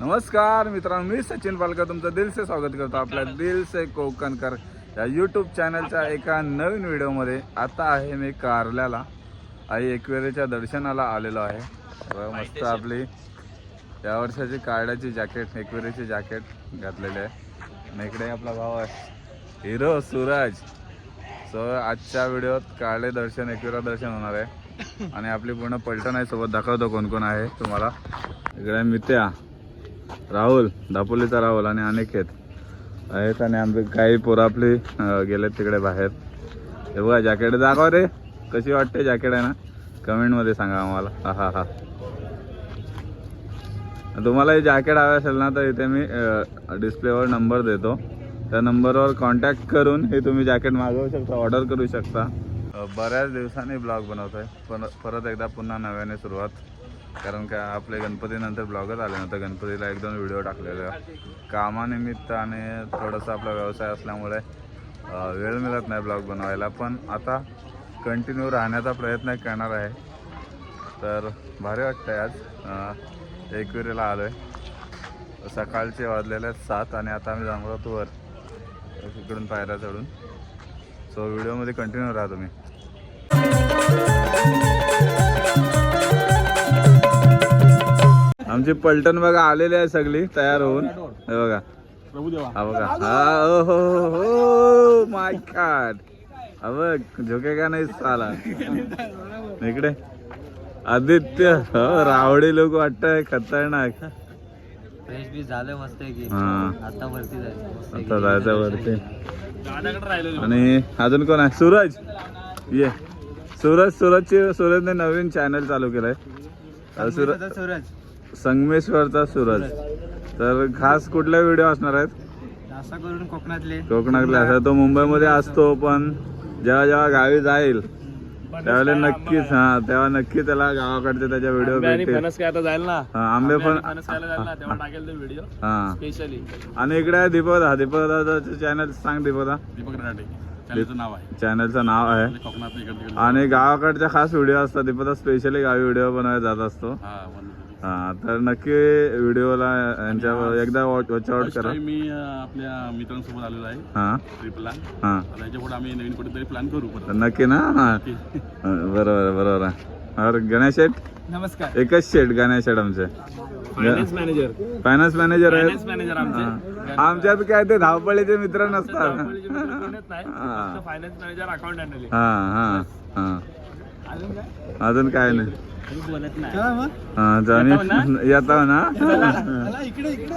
नमस्कार मित्रांनो मी सचिन पालकर तुमचं दिलसे स्वागत करतो आपल्या दिल से कोकणकर या यूट्यूब चॅनलच्या एका नवीन व्हिडिओमध्ये आता आहे मी कारल्याला. आई एकवेरेच्या दर्शनाला आलेलो आहे. मस्त आपली या वर्षाची कार्डाची जॅकेट एकवेरेची जॅकेट घातलेली आहे. आणि इकडे आपला भाव आहे. हिरो सूरज. सो आजच्या व्हिडिओत काळे दर्शन एकविरा दर्शन होणार आहे. आणि आपली पूर्ण पलटण आहे सोबत दाखवतो कोण कोण आहे तुम्हाला. इकडे मित्या. राहुल दापोलीचा राहुल आणि अनिकेत आहेत. आणि आमचे काही पोरं आपली गेलेत तिकडे बाहेर. हे बघा जॅकेट दाखवा रे. कशी वाटते जॅकेट आहे ना? कमेंटमध्ये सांगा आम्हाला. हा हा हा. तुम्हाला हे जॅकेट हवे असेल ना तर इथे मी डिस्प्लेवर नंबर देतो. त्या नंबरवर कॉन्टॅक्ट करून हे तुम्ही जॅकेट मागवू शकता ऑर्डर करू शकता. बऱ्याच दिवसांनी ब्लॉग बनवतोय. पण परत एकदा पुन्हा नव्याने सुरुवात. कारण का आपले गणपतीनंतर ब्लॉगच आले नव्हते. गणपतीला एक दोन व्हिडिओ टाकलेले. कामानिमित्त आणि थोडासा आपला व्यवसाय असल्यामुळे वेळ मिळत नाही ब्लॉग बनवायला. पण आता कंटिन्यू राहण्याचा प्रयत्न करणार आहे. तर भारी वाटतंय आज. एकविरेला एकविरीला आलो आहे सकाळचे वाजलेले आहेत सात आणि आता आम्ही जाणार आहोत वर. इकडून पायऱ्या चढून. सो व्हिडिओमध्ये कंटिन्यू राहा तुम्ही. आमची पलटण बघा आलेली आहे सगळी तयार होऊन. हे बघा. हा बघा. हा ओ हो हो माय गॉड हा बघ झोके का नाही साला इकडे. आदित्य हो रावडी लोक वाटतंय खतरनाक. फ्रेश बी झालं मस्त हा. आता वरती आता जायचं वरती. आणि अजून कोण आहे? सूरज. ये. सूरज सूरजची सूरजने नवीन चॅनल चालू केलंय. सूरज. सूरज. संगमेश्वरचा सूरज. तर खास कुठले व्हिडिओ असणार आहेत? असं करून कोकणातले. कोकणातले. असं तो मुंबईमध्ये असतो पण जेव्हा जेव्हा गावी जाईल त्यावेळेला नक्कीच हा तेव्हा नक्की त्याला गावाकडचे त्याच्या व्हिडिओ भेटतील. आंबे पण ते हा. आणि इकडे आहे दीपकदा. दीपकदाचं चॅनल सांग दीपकदा. दीपक राठे. चॅनलचं नाव आहे. आणि गावाकडच्या खास व्हिडिओ असतात. दीपकदा स्पेशली गावी व्हिडिओ बनवायला जात असतो. हा तर नक्की व्हिडिओला यांच्या एकदा वॉच आउट करा. मी आपल्या मित्रांसोबत आलेलो आहे. हा. ट्रिपला हा. याच्यापुढे आम्ही नवीन कुठेतरी प्लॅन करू तर नक्की ना? हा. बरोबर बरोबर. आहे और गणेश शेठ? नमस्कार. एकच शेठ गणेश शेठ आमचे. Finance manager finance manager finance आहेत मॅनेजर आमचे. हा. आमच्यात काय ते धावपळीचे मित्र नसतात. हा. फायनान्स मॅनेजर अकाउंट हँडल हा हा हा. अजून काय नाही. हा जाणी येतो ना? इकडे इकडे.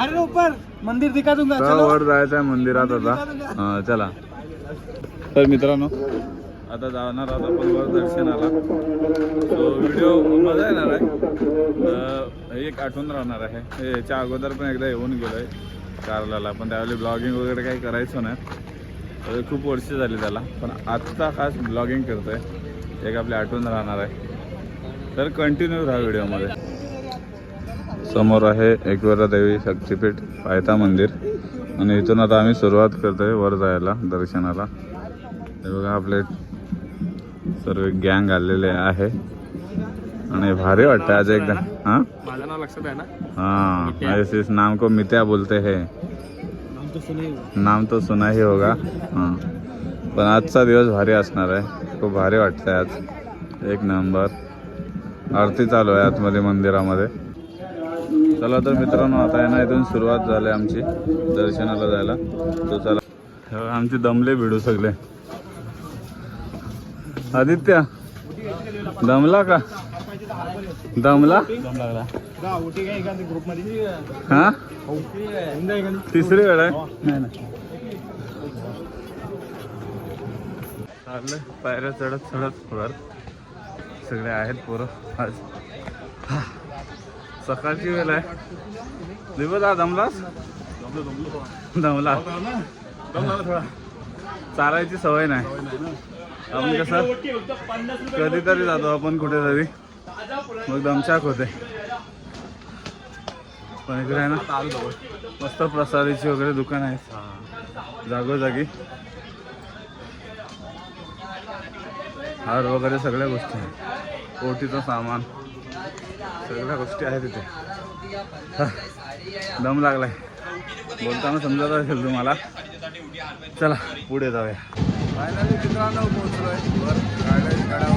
अरे ऊपर मंदिर दूंगा. वर जायचं आहे मंदिरात आता. हा चला. तर मित्रांनो आता जाणार आहोत आपण वर दर्शनाला. तो व्हिडिओ मजा येणार आहे. एक आठवण राहणार आहे. हे याच्या अगोदर पण एकदा येऊन गेलो आहे कारलाला पण त्यावेळी ब्लॉगिंग वगैरे काही करायचो नाही. खूप वर्ष झाली त्याला. पण आत्ता खास ब्लॉगिंग करतोय. एक आपली आठवण राहणार आहे. तर कंटिन्यू राहा व्हिडिओमध्ये. समोर आहे एकविरा देवी शक्तीपीठ पायथा मंदिर. आणि इथून आता आम्ही सुरुवात करतोय वर जायला दर्शनाला. हे बघा आपले सर्व गँग आलेले आहे. आणि भारी वाटतं आज एकदा. हां? माझं नाव लक्षात आहे ना? हाँ नाम को मित्या बोलते हैं. तो नाम तो सुना ही होगा हां। पण आजचा दिवस भारी असणार आहे. खूप भारी वाटतंय आज. एक नंबर. आरती चालू आहे आतमध्ये मंदिरामध्ये. चला तर मित्रांनो आता आहे ना इथून सुरुवात झाली आमची दर्शनाला जायला. तो चला. आमचे दमले भिडू सगळे. आदित्य दमला का? दमला? दम हा? तिसरी वेळ आहे चाललं पायऱ्या चढत चढत वर सगळे आहेत पोरं. आज. सकाळची वेळ आहे. दिवस आज दमलास? दमला. चालायची सवय नाही. आपण कसं? कधीतरी जातो आपण कुठेतरी. मग दमशाक होते. पण इकडे आहे ना मस्त प्रसादीची वगैरे दुकान आहेत जागोजागी. हार वगैरे सगळ्या गोष्टी आहेत. ओटीचं सामान. सगळ्या गोष्टी आहेत तिथे दम लागलाय. बोलताना समजत असेल तुम्हाला. चला पुढे जाऊया. फायनली मित्रांनो पोहोचलोय. वर गाड्या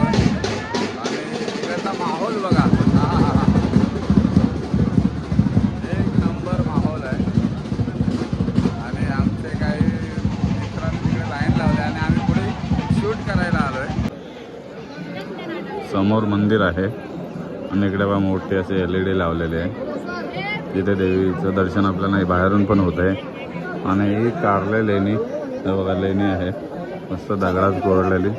माहोल बघा. हा, हा, हा. एक नंबर माहोल आहे. आणि आमचे काही मित्रांनी तिकडे लाईन लावले आणि आम्ही पुढे शूट करायला समोर मंदिर आहे. आणि इकडे बा मोठे असे एल ई डी लावलेले आहे. तिथे देवीचं दर्शन आपल्याला बाहेरून पण होत आहे आणि ही कारले लेणी बघा लेणी आहे. मस्त दगडात कोरडलेली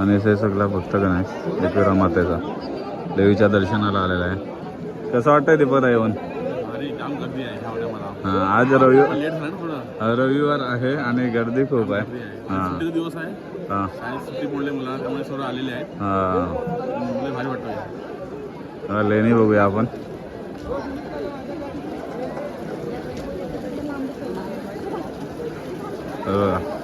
आणि हे सगळं पुस्तकं नाही एकविरा मातेचा देवीच्या दर्शनाला आलेलं आहे. कसं वाटतंय ते परत येऊन हां आज रविवार रविवार आहे आणि गर्दी खूप आहे. हां. दिवस आहे. हां. हां. लेणी बघूया आपण. हे. बघा.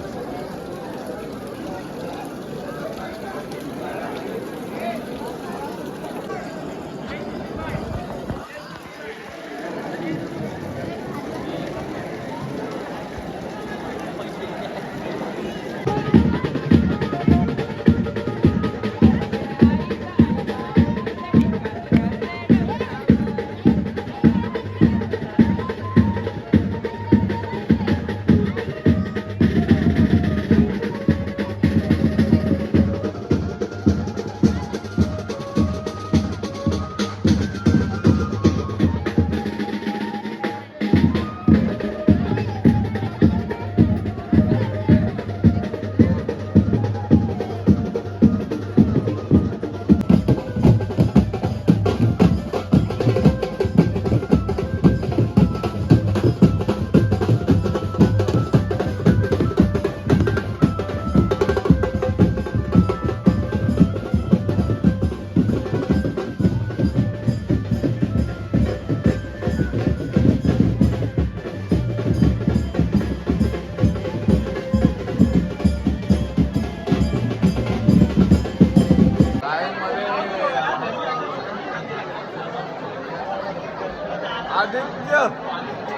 आदित्य.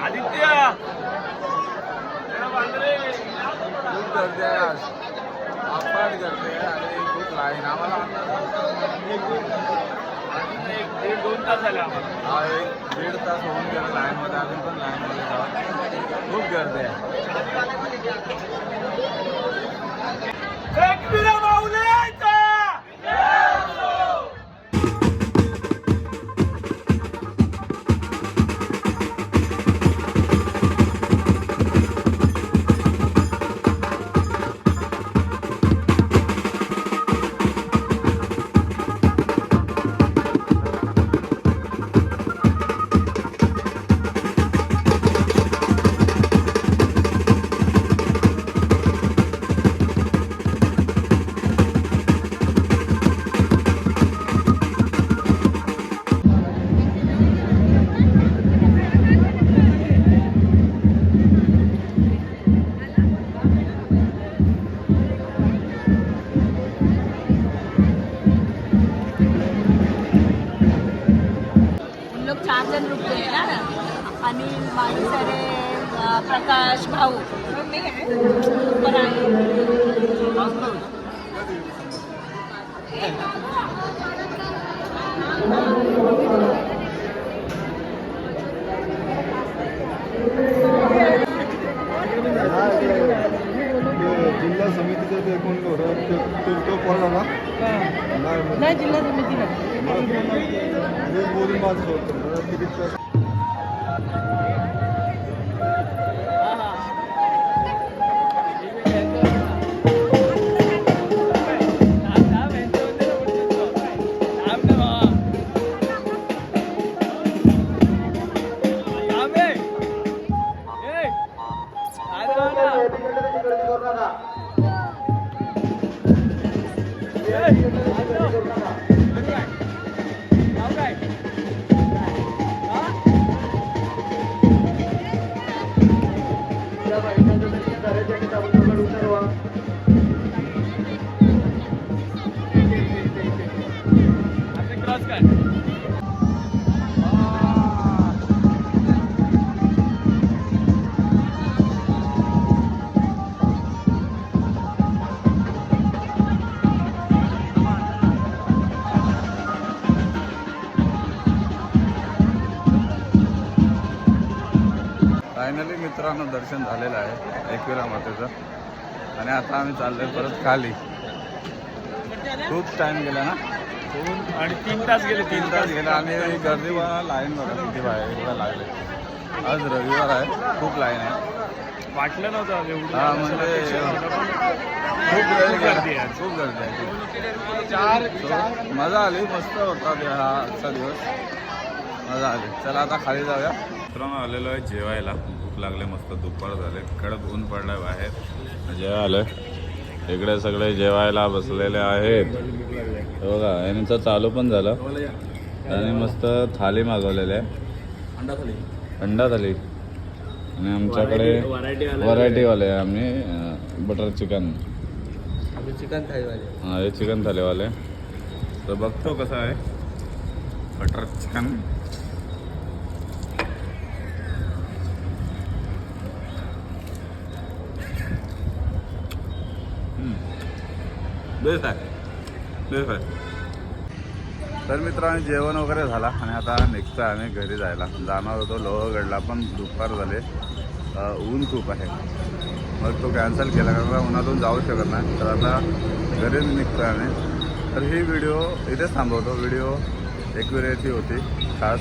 आदित्य. खूप गर्दी आहे आज. अफाट गर्दी आहे. आणि खूप लाईन. आम्हाला एक दोन तास आम्हाला. हा एक दीड तास होऊन गेला लाईनमध्ये. अजून पण लाईनमध्ये जाऊ खूप गर्दी आहे. अनिल मानसरे अ, प्रकाश भाऊ. मी आहे. जिल्हा समितीचे ते कोण होतं ते- तो तो कोण झाला नाही नाही जिल्हा समितीला मी बोलून माझं होतं मला फायनली मित्रांनो दर्शन झालेलं आहे एकविरा मातेचं. आणि आता आम्ही चाललोय परत खाली. खूप टाइम गेला ना? आणि तीन तास गेले तीन तास गेला. आणि गर्दी लाईन बघा किती बाहेर एवढं लागले. आज रविवार आहे खूप लाईन आहे. वाटलं नव्हतं हा म्हणजे खूप गर्दी आहे. खूप गर्दी आहे. मजा आली मस्त होता ते हा आजचा दिवस. मजा आली. चला आता खाली जाऊया. मित्रांनो आलेलो आहे जेवायला. लागले मस्त दुपार झाले. कडक ऊन पडलाय बाहेर. जेवाय आलोय इकडे सगळे जेवायला बसलेले आहेत. बघा यांचं चालू पण झालं. आणि मस्त थाली मागवलेली आहे. अंडा थाली. अंडा थाली आणि आमच्याकडे व्हरायटीवाले आहे आम्ही बटर चिकन चिकन थाळीवाले हा हे चिकन थालीवाले. तर बघतो कसं आहे. बटर चिकन बेस्ट आहे. बेस्ट आहे. तर मित्रांनो जेवण वगैरे झाला आणि आता निघतो आम्ही घरी जायला. जाणार होतो लोहगडला पण दुपार झाले. ऊन खूप आहे. मग तो कॅन्सल केला कारण उन्हातून जाऊ शकत नाही. तर आता घरी निघतो आम्ही. तर ही व्हिडिओ इथेच थांबवतो. व्हिडिओ एकविरेची होती खास.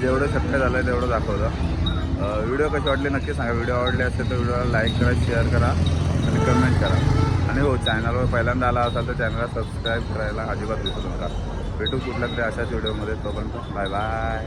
जेवढं शक्य झालं आहे तेवढं दाखवलं व्हिडिओ कशी वाटली नक्की सांगा. व्हिडिओ आवडले असेल तर व्हिडिओला लाईक करा शेअर करा आणि कमेंट करा. आणि हो चॅनलवर पहिल्यांदा आला असाल तर चॅनलला सबस्क्राईब करायला अजिबात विसरू नका. भेटू कुठल्या तरी अशाच व्हिडिओमध्ये तोपर्यंत बाय बाय